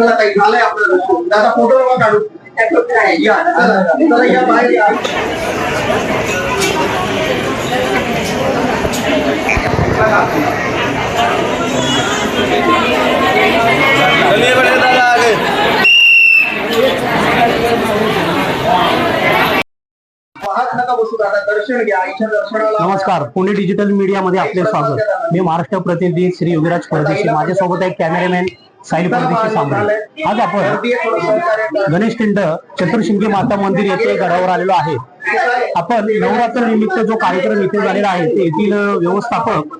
झालंय आपलं दर्शन. दादा फोटो काढू या चला, या बाहेर या नका बसू दादा दर्शन घ्या आईच्या दर्शनाला नमस्कार पुणे डिजिटल मीडियामध्ये आपले स्वागत मी महाराष्ट्र प्रतिनिधी श्री योगीराज परदेशी. माझ्यासोबत आहे कॅमेरामॅन साहिल परदेशी सांबरे आज आपण गणेश खिंड चतुर्शिंगी माता मंदिर येथे गडावर आलेलो आहे. आपण नवरात्र निमित्त जो कार्यक्रम इथे झालेला आहे ते येथील व्यवस्थापक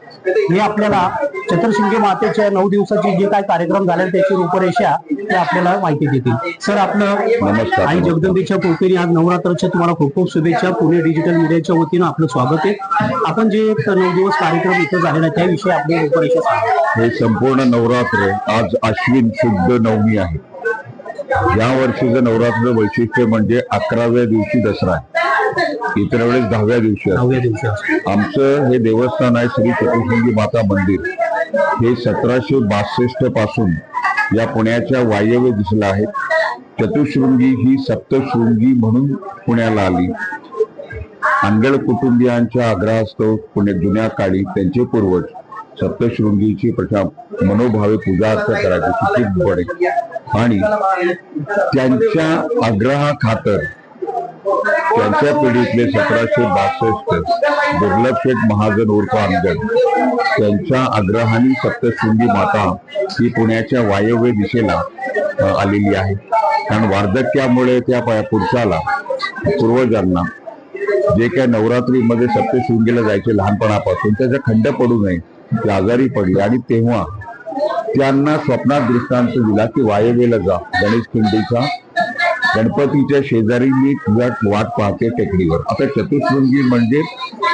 हे आपल्याला चतुर्शिंगी मातेच्या नऊ दिवसाची जे काय कार्यक्रम झाले त्याची रूपरेषा ते आपल्याला माहिती देतील. सर आपलं नमस्कार. आई जगदंबेच्या कृपेने आज नवरात्राच्या तुम्हाला खूप खूप शुभेच्छा. पुणे डिजिटल मीडियाच्या वतीनं आपलं स्वागत आहे. आपण जे नऊ दिवस कार्यक्रम इथे झालेला आहे त्याविषयी आपली रूपरेषा हे संपूर्ण नवरात्र आज अश्विन शुद्ध नवमी आहे. या वर्षीचं नवरात्र वैशिष्ट्य म्हणजे अकराव्या दिवशी दसरा आहे. इतर वेळेस दहाव्या दिवशी. नवव्या. आमचं हे देवस्थान आहे श्री चतुर्शृंगी माता मंदिर हे सतराशे बासष्टपासून या पुण्याच्या वायव्य दिशेला आहे चतुशृंगी ही सप्तशृंगी म्हणून पुण्याला आली अंगळ कुटुंबियांच्या आग्रहास्तव पुणे जुन्या काळी त्यांचे पूर्वज सप्तशृंगीची प्रथा मनोभावे पूजा अर्चा करायची आणि त्यांच्या आग्रहा खातर त्यांच्या पिढीतले सतराशे बासष्ट दुर्लभ शेठ महाजन उर्फ अंगण त्यांच्या आग्रहाने सप्तशृंगी माता ही पुण्याच्या वायव्य दिशेला आलेली आहे. कारण वार्धक्यामुळे त्या पुरुषाला पूर्वजांना जे काय नवरात्रीमध्ये सप्तशृंगीला जायचे लहानपणापासून त्याचा खंड पडू नये ते आजारी पडले. आणि तेव्हा त्यांना स्वप्नात दृष्टांत दिला की वायव्येला जा गणेश खिंडीचा गणपतीच्या शेजारी मी तुझा वाट पाहते टेकडीवर. आता चतुशृंगी म्हणजे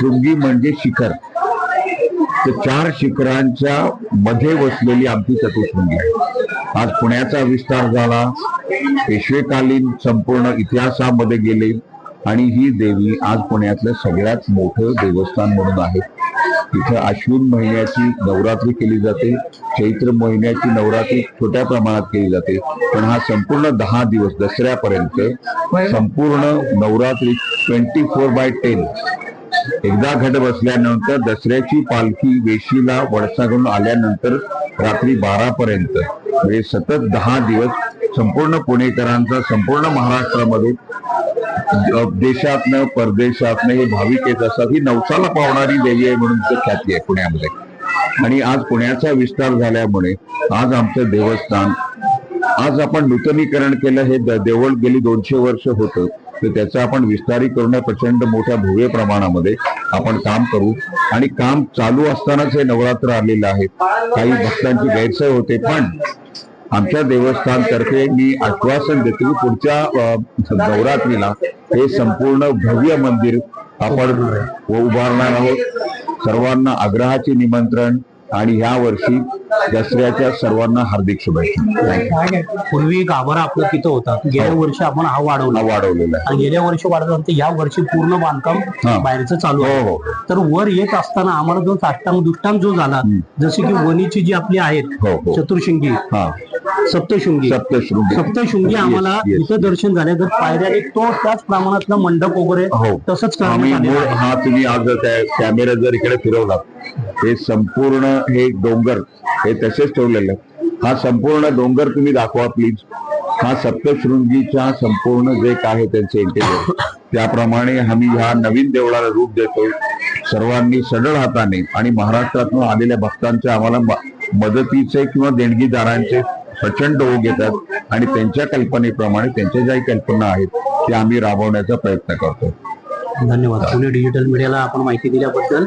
शृंगी म्हणजे शिखर. तर चार शिखरांच्या मध्ये वसलेली आमची चतुशृंगी आहे. आज पुण्याचा विस्तार झाला. पेशवेकालीन संपूर्ण इतिहासामध्ये गेले. आणि ही देवी आज पुण्यातलं सगळ्यात मोठं देवस्थान म्हणून आहे. इथं आश्विन महिन्याची नवरात्री केली जाते. चैत्र महिन्याची नवरात्री छोट्या प्रमाणात केली जाते. पण हा संपूर्ण दहा दिवस दसऱ्यापर्यंत संपूर्ण Navratri twenty four by ten एकदा घट बसल्यानंतर दसऱ्याची पालखी वेशीला वळसाकडून आल्यानंतर रात्री बारा पर्यंत म्हणजे सतत दहा दिवस संपूर्ण पुणेकरांचा संपूर्ण महाराष्ट्रामध्ये देशातनं परदेशातनं हे भाविक येत असतात ही नवसाला पावणारी देवी आहे म्हणून ख्याती आहे पुण्यामध्ये. आणि आज पुण्याचा विस्तार झाल्यामुळे आज आमचं देवस्थान आज आपण नूतनीकरण केलं हे देवळ गेली दोनशे वर्ष होतं तर त्याचं आपण विस्तारीकरण प्रचंड मोठ्या भव्य प्रमाणामध्ये आपण काम करू. आणि काम चालू असतानाच हे नवरात्र आलेलं आहे. काही भक्तांची गैरसोय होते पण आमच्या देवस्थान तर्फे मी आश्वासन देतो की पुढच्या नवरात्रीला हे संपूर्ण भव्य मंदिर आपण उभारणार आहोत. सर्वांना आग्रहाचे निमंत्रण आणि ह्या वर्षी दसऱ्याच्या सर्वांना हार्दिक शुभेच्छा. पूर्वी गाभारा आपलं तिथं होता. गेल्या वर्षी आपण हा वाढवला. हा वाढवलेला आणि गेल्या वर्षी वाढवल्यानंतर या वर्षी पूर्ण बांधकाम हा. बाहेरचं चालू हो आहे. हो तर वर येत असताना आम्हाला जो साष्टांग दुष्टांग जो झाला जसे की वणीची जी आपली आहेत हो, हो. चतुर्शृंगी हा. सप्तशृंगी सप्तशृंगी सप्तशृंगी आम्हाला Yes, yes. इथं दर्शन झाले तर पायऱ्याने तो त्याच प्रमाणातला मंडप वगैरे हो तसंच. हा तुम्ही आज त्या कॅमेरा जर इकडे फिरवला हे संपूर्ण हे डोंगर हे तसेच ठेवलेलं. हा संपूर्ण डोंगर तुम्ही दाखवा प्लीज हा सप्तशृंगीच्या संपूर्ण जे काय आहे त्यांचे इंटेरियर त्याप्रमाणे आम्ही ह्या नवीन देवळाला रूप देतोय सर्वांनी सडळ हाताने आणि महाराष्ट्रातून आलेल्या भक्तांच्या आम्हाला मदतीचे किंवा देणगीदारांचे प्रचंड ओघ येतात आणि त्यांच्या कल्पनेप्रमाणे त्यांच्या ज्या कल्पना आहेत त्या आम्ही राबवण्याचा प्रयत्न करतो धन्यवाद. पुणे डिजिटल मीडियाला आपण माहिती दिल्याबद्दल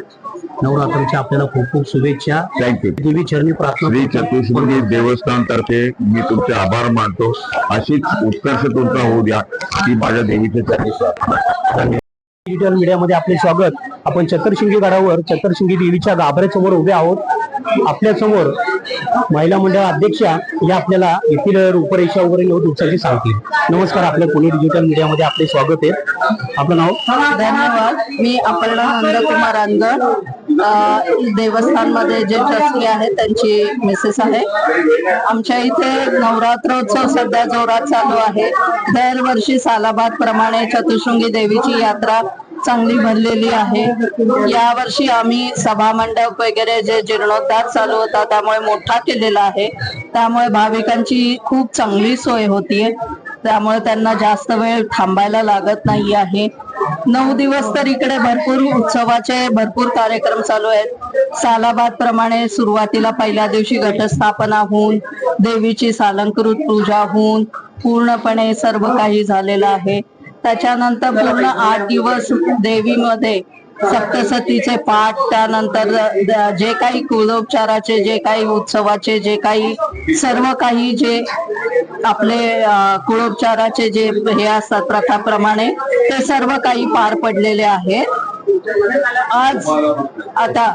नवरात्रीच्या आपल्याला खूप खूप शुभेच्छा. थँक्यू देवी चरणी प्रार्थना श्री. चतुर्श्रुंगी देवस्थान तर्फे मी तुमचे आभार मानतो. अशीच उत्कर्ष तुमचा होऊ द्या ही माझ्या देवीच्या चरणी प्रार्थना डिजिटल मीडियामध्ये आपले स्वागत. आपण चतुर्शिंगी गडावर चतुर्शिंगी देवीच्या गाभऱ्यासमोर उभे आहोत. आपल्यासमोर महिला मंडळ अध्यक्षा या. आपल्याला येथील रूपरेषा वगैरे नऊ दिवसाची सांगतील. नमस्कार आपल्या पुणे डिजिटल मीडियामध्ये आपले स्वागत आहे. आपलं नाव? धन्यवाद. मी अपर्णा नंदकुमार अंगड देवस्थानमध्ये जे ट्रस्टी आहेत त्यांची मिसेस आहे. आमच्या इथे नवरात्रोत्सव सध्या जोरात चालू आहे. दरवर्षी सालाबाद प्रमाणे चतुशृंगी देवीची यात्रा चांगली भरलेली आहे. यावर्षी आम्ही सभा मंडप वगैरे जे जीर्णोद्धार चालू होता त्यामुळे मोठा केलेला आहे. त्यामुळे भाविकांची खूप चांगली सोय होतीये. त्यामुळे त्यांना जास्त वेळ थांबायला लागत नाही आहे. नऊ दिवस तर इकडे भरपूर उत्सवाचे भरपूर कार्यक्रम चालू आहेत. सालाबाद प्रमाणे सुरुवातीला पहिल्या दिवशी घटस्थापना होऊन देवीची सालंकृत पूजा होऊन पूर्णपणे सर्व काही झालेलं आहे. त्याच्यानंतर पूर्ण आठ दिवस देवीमध्ये सप्तसतीचे पाठ त्यानंतर जे काही कुलोपचाराचे जे काही उत्सवाचे जे काही सर्व काही जे आपले कुळोपचाराचे जे हे असतात प्रथाप्रमाणे ते सर्व काही पार पडलेले आहेत. आज आता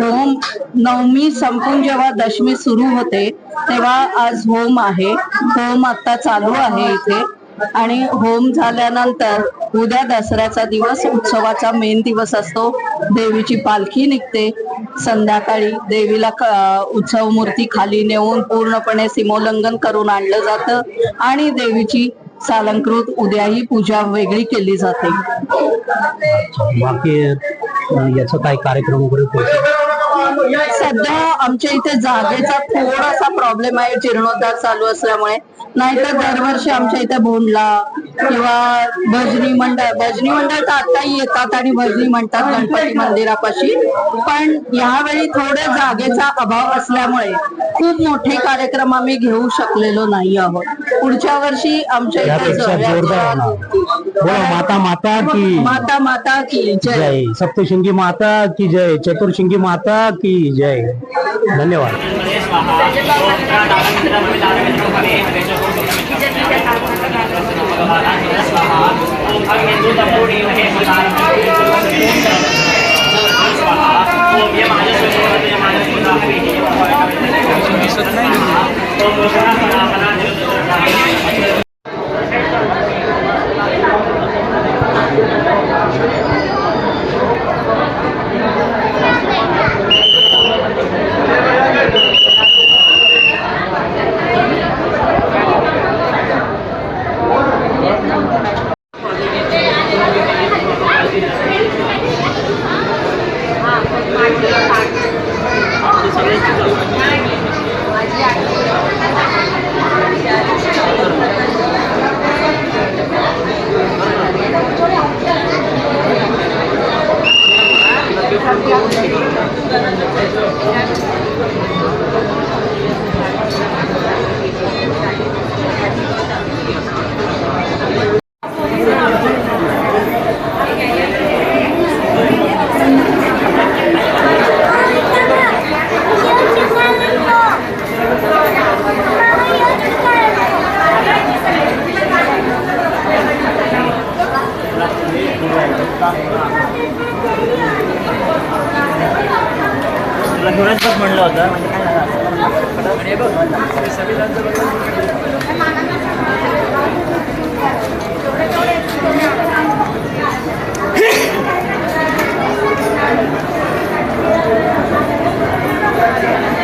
होम नवमी संपून जेव्हा दशमी सुरू होते तेव्हा आज होम आहे. होम आता चालू आहे इथे. आणि होम झाल्यानंतर उद्या दसऱ्याचा दिवस उत्सवाचा मेन दिवस असतो. देवीची पालखी निघते. संध्याकाळी देवीला उत्सव मूर्ती खाली नेऊन पूर्णपणे सीमोल्लंघन करून आणलं जातं आणि देवीची सालंकृत उद्याही पूजा वेगळी केली जाते. बाकी याचा काय कार्यक्रम वगैरे सध्या आमच्या इथे जागेचा थोडासा प्रॉब्लेम आहे. जीर्णोद्धार चालू असल्यामुळे. नाहीतर दरवर्षी आमच्या इथे भोंडला किंवा भजनी मंडळ भजनी मंडळ तर आताही येतात आणि भजनी म्हणतात गणपती मंदिरापाशी. पण यावेळी थोडे जागेचा अभाव असल्यामुळे खूप मोठे कार्यक्रम आम्ही घेऊ शकलेलो नाही आहोत. पुढच्या वर्षी आमच्या इथे यापेक्षा जोरदार होणार. बोला माता माता की माता माता की जय. जय. सप्तशृंगी माता की जय. चतुर्शृंगी माता की जय. धन्यवाद. Thank you. घेऊनच बघ म्हणलं होतं. म्हणजे काय झालं?